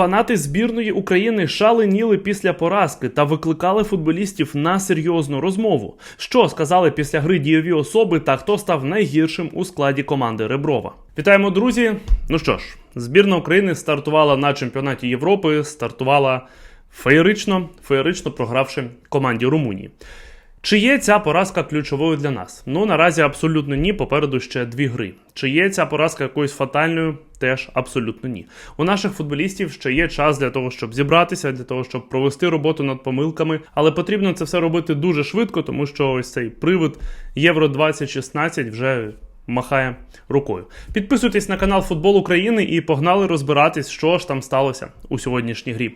Фанати збірної України шаленіли після поразки та викликали футболістів на серйозну розмову. Що сказали після гри дієві особи та хто став найгіршим у складі команди Реброва? Вітаємо, друзі! Ну що ж, збірна України стартувала на чемпіонаті Європи, стартувала феєрично, феєрично програвши команді Румунії. Чи є ця поразка ключовою для нас? Ну наразі абсолютно ні. Попереду ще дві гри. Чи є ця поразка якоюсь фатальною? Теж абсолютно ні. У наших футболістів ще є час для того, щоб зібратися, для того, щоб провести роботу над помилками, але потрібно це все робити дуже швидко, тому що ось цей привид Євро 2016 вже. Махає рукою. Підписуйтесь на канал Футбол України і погнали розбиратись, що ж там сталося у сьогоднішній грі.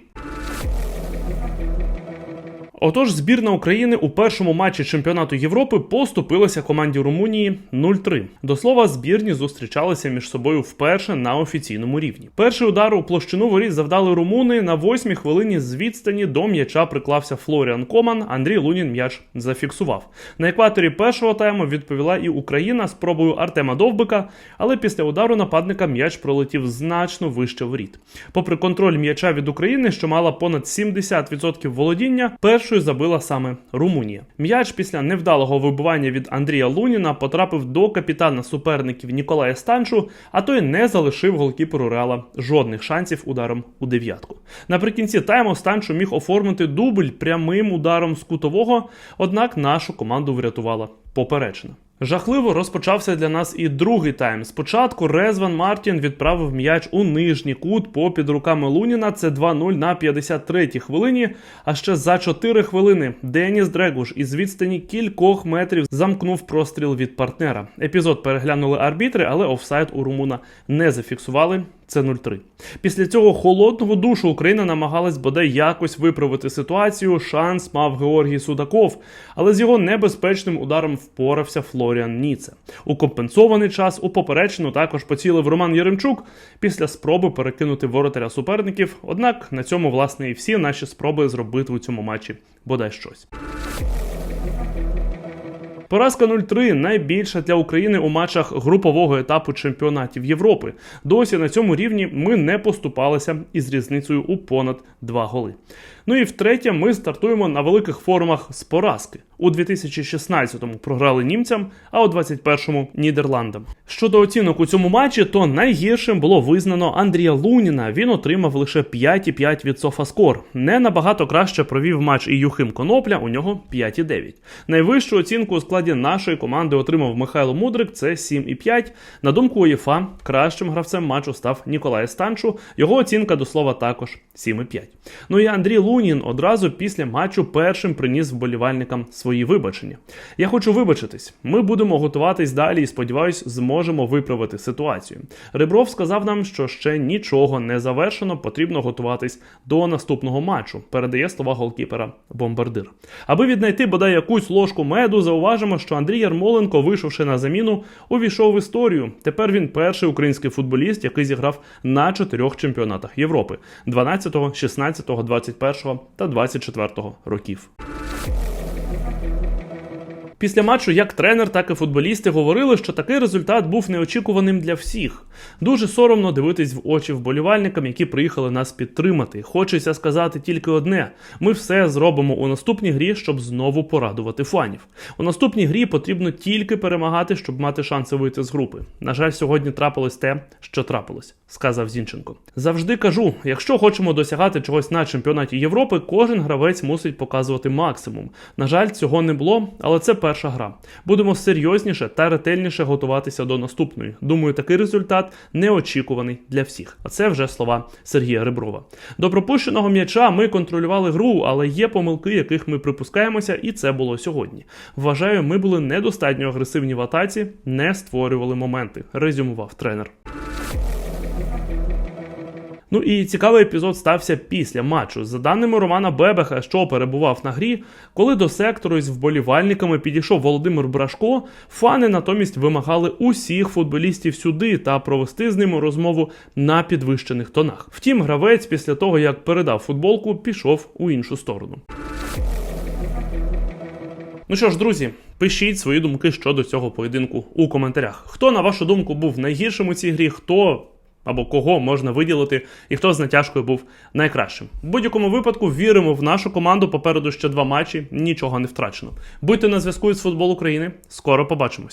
Отож, збірна України у першому матчі чемпіонату Європи поступилася команді Румунії 0-3. До слова, збірні зустрічалися між собою вперше на офіційному рівні. Перший удар у площину воріт завдали румуни. На восьмій хвилині з відстані до м'яча приклався Флоріан Коман. Андрій Лунін м'яч зафіксував. На екваторі першого тайму відповіла і Україна спробою Артема Довбика, але після удару нападника м'яч пролетів значно вище воріт. Попри контроль м'яча від України, що мала понад 70% володіння, першою забила саме Румунія. М'яч після невдалого вибування від Андрія Луніна потрапив до капітана суперників Ніколая Станчу, а той не залишив голкіперу Реала жодних шансів ударом у дев'ятку. Наприкінці тайму Станчу міг оформити дубль прямим ударом з кутового, однак нашу команду врятувала поперечина. Жахливо розпочався для нас і другий тайм. Спочатку Резван Мартін відправив м'яч у нижній кут попід руками Луніна. Це 2-0 на 53-й хвилині. А ще за 4 хвилини Деніс Дрегуш із відстані кількох метрів замкнув простріл від партнера. Епізод переглянули арбітри, але офсайд у Румуна не зафіксували. Це 0-3. Після цього холодного душу Україна намагалась бодай якось виправити ситуацію. Шанс мав Георгій Судаков, але з його небезпечним ударом впорався Флоріан Ніце. У компенсований час у поперечину також поцілив Роман Єремчук після спроби перекинути воротаря суперників. Однак на цьому власне і всі наші спроби зробити у цьому матчі бодай щось. Поразка 0-3 найбільша для України у матчах групового етапу чемпіонатів Європи. Досі на цьому рівні ми не поступалися із різницею у понад 2 голи. Ну і втретє, ми стартуємо на великих форумах з поразки. У 2016-му програли німцям, а у 21-му Нідерландам. Щодо оцінок у цьому матчі, то найгіршим було визнано Андрія Луніна. Він отримав лише 5,5 від Софаскор. Не набагато краще провів матч і Юхим Конопля. У нього 5,9. Найвищу оцінку у складі нашої команди отримав Михайло Мудрик. Це 7,5. На думку УЄФА, кращим гравцем матчу став Ніколай Станчу. Його оцінка до слова також 7,5. Ну і Андрій Лунін одразу після матчу першим приніс вболівальникам свої вибачення. Я хочу вибачитись. Ми будемо готуватись далі і сподіваюсь, зможемо виправити ситуацію. Ребров сказав нам, що ще нічого не завершено, потрібно готуватись до наступного матчу. Передає слова голкіпера бомбардир. Аби віднайти бодай якусь ложку меду, зауважимо, що Андрій Ярмоленко, вийшовши на заміну, увійшов в історію. Тепер він перший український футболіст, який зіграв на чотирьох чемпіонатах Європи: 12, 16, 21 та 24 років. Після матчу як тренер, так і футболісти говорили, що такий результат був неочікуваним для всіх. Дуже соромно дивитись в очі вболівальникам, які приїхали нас підтримати. Хочеться сказати тільки одне: ми все зробимо у наступній грі, щоб знову порадувати фанів. У наступній грі потрібно тільки перемагати, щоб мати шанси вийти з групи. На жаль, сьогодні трапилось те, що трапилось, сказав Зінченко. Завжди кажу: якщо хочемо досягати чогось на чемпіонаті Європи, кожен гравець мусить показувати максимум. На жаль, цього не було, але це перша гра. Будемо серйозніше та ретельніше готуватися до наступної. Думаю, такий результат неочікуваний для всіх. А це вже слова Сергія Реброва. До пропущеного м'яча ми контролювали гру, але є помилки, яких ми припускаємося, і це було сьогодні. Вважаю, ми були недостатньо агресивні в атаці, не створювали моменти. Резюмував тренер. Ну і цікавий епізод стався після матчу. За даними Романа Бебеха, що перебував на грі, коли до сектору із вболівальниками підійшов Володимир Брашко, фани натомість вимагали усіх футболістів сюди та провести з ними розмову на підвищених тонах. Втім, гравець після того, як передав футболку, пішов у іншу сторону. Ну що ж, друзі, пишіть свої думки щодо цього поєдинку у коментарях. Хто, на вашу думку, був найгіршим у цій грі, хто або кого можна виділити, і хто з натяжкою був найкращим. В будь-якому випадку віримо в нашу команду. Попереду ще два матчі, нічого не втрачено. Будьте на зв'язку із футбол України. Скоро побачимось.